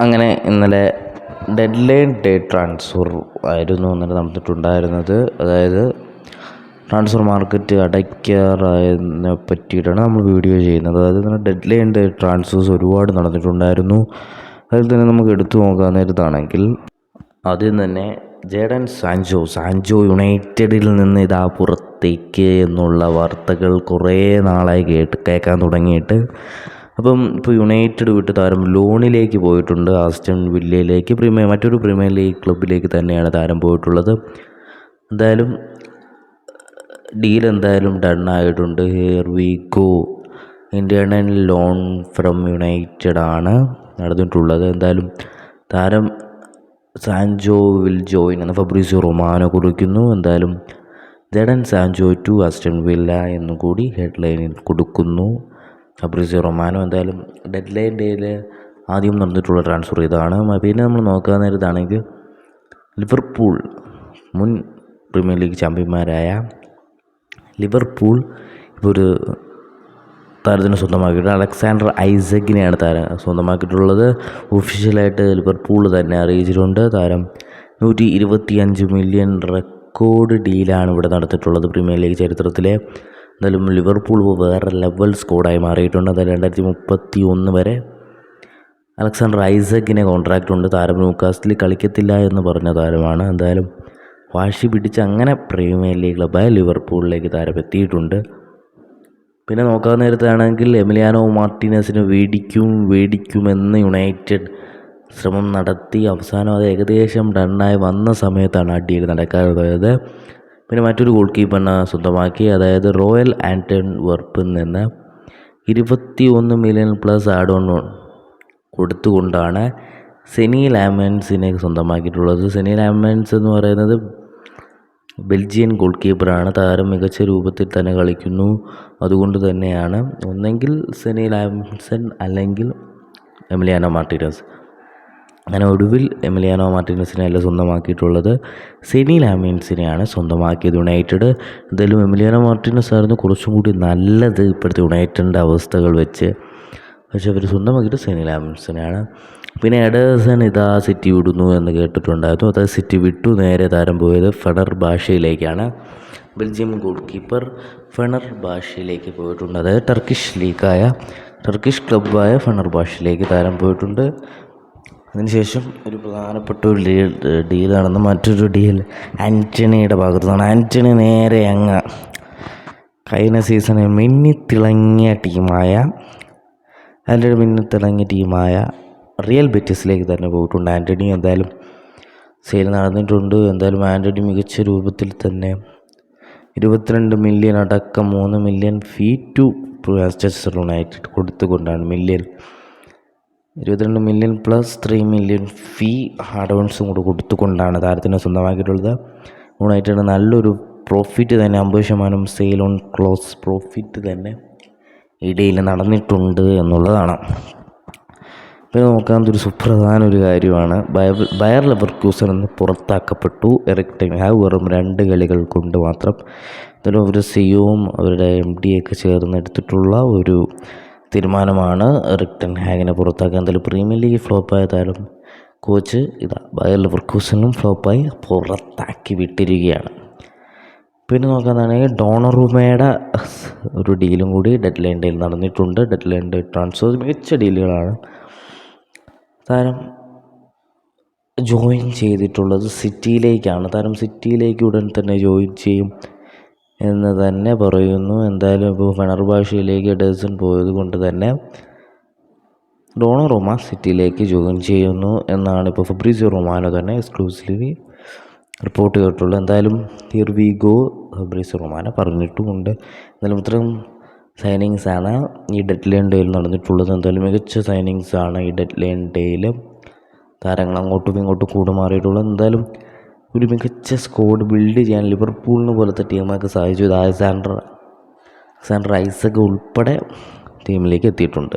അങ്ങനെ ഇന്നലെ dead line day transfer ആയിരുന്നു ഇന്നലെ നടന്നിട്ടുണ്ടായിരുന്നത്. അതായത് ട്രാൻസ്ഫർ മാർക്കറ്റ് അടയ്ക്കാറായതിനെ പറ്റിയിട്ടാണ് നമ്മൾ വീഡിയോ ചെയ്യുന്നത്. അതായത് ഇന്നലെ ഡെഡ് ലൈൻ ഡേ ട്രാൻസ്ഫേഴ്സ് ഒരുപാട് നടന്നിട്ടുണ്ടായിരുന്നു. അതിൽ തന്നെ നമുക്ക് എടുത്തു നോക്കാൻ നേരത്താണെങ്കിൽ ആദ്യം തന്നെ ജേഡൻ സാൻജോ സാൻജോ യുണൈറ്റഡിൽ നിന്ന് ഇതാ പുറത്തേക്ക് എന്നുള്ള വാർത്തകൾ കുറേ നാളായി കേട്ട് കേൾക്കാൻ തുടങ്ങിയിട്ട് അപ്പം ഇപ്പോൾ യുണൈറ്റഡ് വിട്ട് താരം ലോണിലേക്ക് പോയിട്ടുണ്ട്. ആസ്റ്റൺ വില്ലയിലേക്ക് പ്രീമിയർ മറ്റൊരു പ്രീമിയർ ലീഗ് ക്ലബിലേക്ക് തന്നെയാണ് താരം പോയിട്ടുള്ളത്. എന്തായാലും ഡീൽ എന്തായാലും ഡൺ ആയിട്ടുണ്ട്. Here we go Indian loan from United ആണ് നടന്നിട്ടുള്ളത്. എന്തായാലും താരം സാൻജോ വിൽ ജോയിൻ എന്ന ഫബ്രീസോ റൊമാനോ കുറിക്കുന്നു. എന്തായാലും Jadon Sancho to Aston Villa എന്നും കൂടി ഹെഡ്ലൈനിൽ കൊടുക്കുന്നു. ഫബ്രീസിയോ റൊമാനോ എന്തായാലും ഡെഡ് ലൈൻ ഡേയിൽ ആദ്യം നടന്നിട്ടുള്ള ട്രാൻസ്ഫർ ഇതാണ്. പിന്നെ നമ്മൾ നോക്കാൻ നേരത്താണെങ്കിൽ ലിവർപൂൾ മുൻ പ്രീമിയർ ലീഗ് ചാമ്പ്യന്മാരായ ലിവർപൂൾ ഇപ്പോൾ ഒരു താരത്തിന് സ്വന്തമാക്കിയിട്ട് അലക്സാണ്ടർ ഐസക്കിനെയാണ് താരം സ്വന്തമാക്കിയിട്ടുള്ളത്. ഒഫീഷ്യലായിട്ട് ലിവർപൂൾ തന്നെ അറിയിച്ചിട്ടുണ്ട്. താരം നൂറ്റി ഇരുപത്തി അഞ്ച് മില്യൺ റെക്കോർഡ് ഡീലാണ് ഇവിടെ നടത്തിയിട്ടുള്ളത് പ്രീമിയർ ലീഗ് ചരിത്രത്തിലെ. എന്തായാലും ലിവർപൂൾ വേറെ ലെവൽ സ്കോഡായി മാറിയിട്ടുണ്ട്. അതായത് രണ്ടായിരത്തി മുപ്പത്തി ഒന്ന് വരെ അലക്സാണ്ടർ ഐസക്കിനെ കോൺട്രാക്റ്റ് ഉണ്ട്. താരം ന്യൂക്കാസ്റ്റിൽ കളിക്കത്തില്ല എന്ന് പറഞ്ഞ താരമാണ്. എന്തായാലും വാശി പിടിച്ച് അങ്ങനെ പ്രീമിയർ ലീഗ് ക്ലബ്ബായ ലിവർപൂളിലേക്ക് താരം എത്തിയിട്ടുണ്ട്. പിന്നെ നോക്കാൻ നേരത്താണെങ്കിൽ എമിലിയാനോ മാർട്ടിനസിന് വേടിക്കും വേടിക്കുമെന്ന് യുണൈറ്റഡ് ശ്രമം നടത്തി. അവസാനം അത് ഏകദേശം ഡണ്ണായി വന്ന സമയത്താണ് നടക്കാതെ പോയത് പിന്നെ മറ്റൊരു ഗോൾ കീപ്പറിനെ സ്വന്തമാക്കി അതായത് റോയൽ ആന്റൺ വെർപ്പിൽ നിന്ന് ഇരുപത്തി ഒന്ന് മില്യൺ പ്ലസ് ആഡ് ഓൺ കൊടുത്തുകൊണ്ടാണ് സെനി ലാമൻസിനെ സ്വന്തമാക്കിയിട്ടുള്ളത്. സെനി ലാമൻസ് എന്ന് പറയുന്നത് ബെൽജിയൻ ഗോൾ കീപ്പറാണ് താരം മികച്ച രൂപത്തിൽ തന്നെ കളിക്കുന്നു. അതുകൊണ്ട് തന്നെയാണ് ഒന്നെങ്കിൽ സെനി ലാംസൺ അല്ലെങ്കിൽ എമിലിയാനോ മാർട്ടിനസ്. അങ്ങനെ ഒടുവിൽ എമിലിയാനോ മാർട്ടിനസിനെ അല്ല സ്വന്തമാക്കിയിട്ടുള്ളത് സെനി ലാമിൻസിനെയാണ് സ്വന്തമാക്കിയത് യുണൈറ്റഡ്. എന്തായാലും എമിലിയാനോ മാർട്ടിനസ് ആയിരുന്നു കുറച്ചും കൂടി നല്ലത് ഇപ്പോഴത്തെ യുണൈറ്റഡിന്റെ അവസ്ഥകൾ വെച്ച്. പക്ഷെ അവർ സ്വന്തമാക്കിയിട്ട് സെനി ലാമിൻസിനെയാണ്. പിന്നെ എഡേഴ്സൺ ഇതാ സിറ്റി വിടുന്നു എന്ന് കേട്ടിട്ടുണ്ടായിരുന്നു. അതായത് സിറ്റി വിട്ടു നേരെ താരം പോയത് ഫെഡർ ഭാഷയിലേക്കാണ് ബെൽജിയം ഗോൾ കീപ്പർ ഫെണർ ഭാഷയിലേക്ക് പോയിട്ടുണ്ട്. അതായത് ടർക്കിഷ് ലീഗായ ടർക്കിഷ് ക്ലബ്ബായ ഫെണർ ഭാഷയിലേക്ക് താരം പോയിട്ടുണ്ട്. അതിനുശേഷം ഒരു പ്രധാനപ്പെട്ട ഒരു ഡീൽ ഡീൽ നടന്ന മറ്റൊരു ഡീൽ. ആന്റണിയുടെ ഭാഗത്തു നിന്നാണ് ആന്റണി നേരെ അങ്ങ് കഴിഞ്ഞ സീസണിൽ മിന്നിത്തിളങ്ങിയ ടീമായ ആന്റണി മിന്നിത്തിളങ്ങിയ ടീമായ റിയൽ ബെറ്റിസിലേക്ക് തന്നെ പോയിട്ടുണ്ട്. ആന്റണി എന്തായാലും സെയിൽ നടന്നിട്ടുണ്ട്. എന്തായാലും ആന്റണി മികച്ച രൂപത്തിൽ തന്നെ ഇരുപത്തിരണ്ട് മില്യൺ അടക്കം മൂന്ന് million fee to Manchester United കൊടുത്തുകൊണ്ടാണ് million ഇരുപത്തിരണ്ട് million plus three million fee അഡ്വാൻസും കൂടെ കൊടുത്തുകൊണ്ടാണ് താരത്തിന് സ്വന്തമാക്കിയിട്ടുള്ളത്. യുണൈറ്റഡ് നല്ലൊരു പ്രോഫിറ്റ് തന്നെ അമ്പത് ശതമാനം സെയിൽ ഓൺ ക്ലോസ് പ്രോഫിറ്റ് തന്നെ ഇടയിൽ നടന്നിട്ടുണ്ട് എന്നുള്ളതാണ്. പിന്നെ നോക്കാൻ ഒരു സുപ്രധാന ഒരു കാര്യമാണ്. ബയർ ബയർ ലെവർക്യൂസൺ എന്ന് പുറത്താക്കപ്പെട്ടു. എറിക് ടൈം ഹാവ് വെറും രണ്ട് കളികൾ കൊണ്ട് മാത്രം. ഇതിൽ അവർ സിയും അവരുടെ എം ഡി ഒക്കെ ചേർന്ന് എടുത്തിട്ടുള്ള ഒരു തീരുമാനമാണ്. റിക്ടൻ ടെൻ ഹാഗിനെ പുറത്താക്കുക എന്തായാലും പ്രീമിയർ ലീഗ് ഫ്ലോപ്പായ താരം കോച്ച് ഇതാ ബയർ ലെവർക്യൂസനും ഫ്ലോപ്പായി പുറത്താക്കി വിട്ടിരിക്കുകയാണ്. പിന്നെ നോക്കാന്നാണെങ്കിൽ റൂമേടെ ഒരു ഡീലും കൂടി ഡെഡ് ലൈൻ ഡേയിൽ നടന്നിട്ടുണ്ട്. ഡെഡ് ലൈൻ ഡേ ട്രാൻസ്ഫർ മികച്ച ഡീലുകളാണ്. താരം ജോയിൻ ചെയ്തിട്ടുള്ളത് സിറ്റിയിലേക്കാണ്. താരം സിറ്റിയിലേക്ക് ഉടൻ തന്നെ ജോയിൻ ചെയ്യും. എന്ന് തന്നെ പറയുന്നു. എന്തായാലും ഇപ്പോൾ ഫെണർബാഷയിലേക്ക് ഡേഴ്സൺ പോയത് കൊണ്ട് തന്നെ റോമ സിറ്റിയിലേക്ക് ജോയിൻ ചെയ്യുന്നു എന്നാണ് ഇപ്പോൾ ഫെബ്രിസിയോ റൊമാനോ തന്നെ എക്സ്ക്ലൂസീവ്ലി റിപ്പോർട്ട് ചെയ്തിട്ടുള്ളത്. എന്തായാലും here we go Fabrizio Romano പറഞ്ഞിട്ടുമുണ്ട്. എന്തായാലും ഇത്രയും സൈനിങ്സ് ആണ് ഈ ഡെഡ് ലൈൻ ഡേയിൽ നടന്നിട്ടുള്ളത്. എന്തായാലും മികച്ച സൈനിങ്സ് ആണ് ഈ ഡെഡ് ലൈൻ ഡേയിൽ താരങ്ങൾ അങ്ങോട്ടും ഇങ്ങോട്ടും കൂടുമാറിയിട്ടുള്ളത് എന്തായാലും ഒരു മികച്ച സ്കോഡ് ബിൽഡ് ചെയ്യാൻ ലിവർപൂളിനെ പോലത്തെ ടീമൊക്കെ സാധിച്ചു. ഇത് അലക്സാണ്ടർ അലക്സാണ്ടർ ഐസക് ഉൾപ്പെടെ ടീമിലേക്ക് എത്തിയിട്ടുണ്ട്.